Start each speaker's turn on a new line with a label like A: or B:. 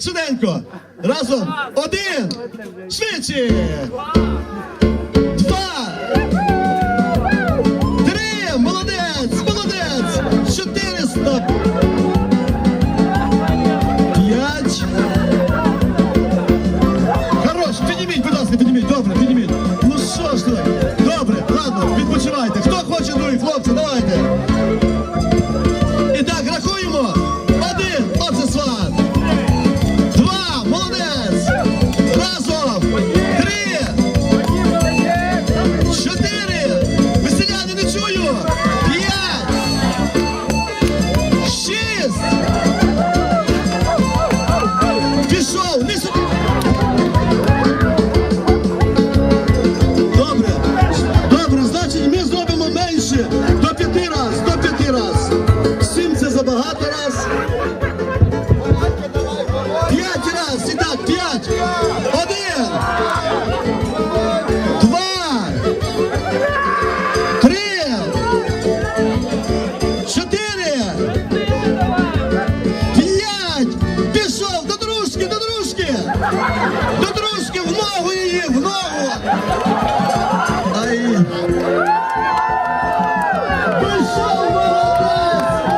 A: Швиденько. Разом. Один. Швидше. Два. Три. Молодець. Молодець. Чотири. Стоп. П'ять. Хорош. Підніміть, будь ласка, підніміть. Добре, підніміть. Ну що ж ви? Добре, ладно, відпочивайте. Хто хоче другий, хлопці, дружки, до дружки. До дружки, в ногу її, в ногу.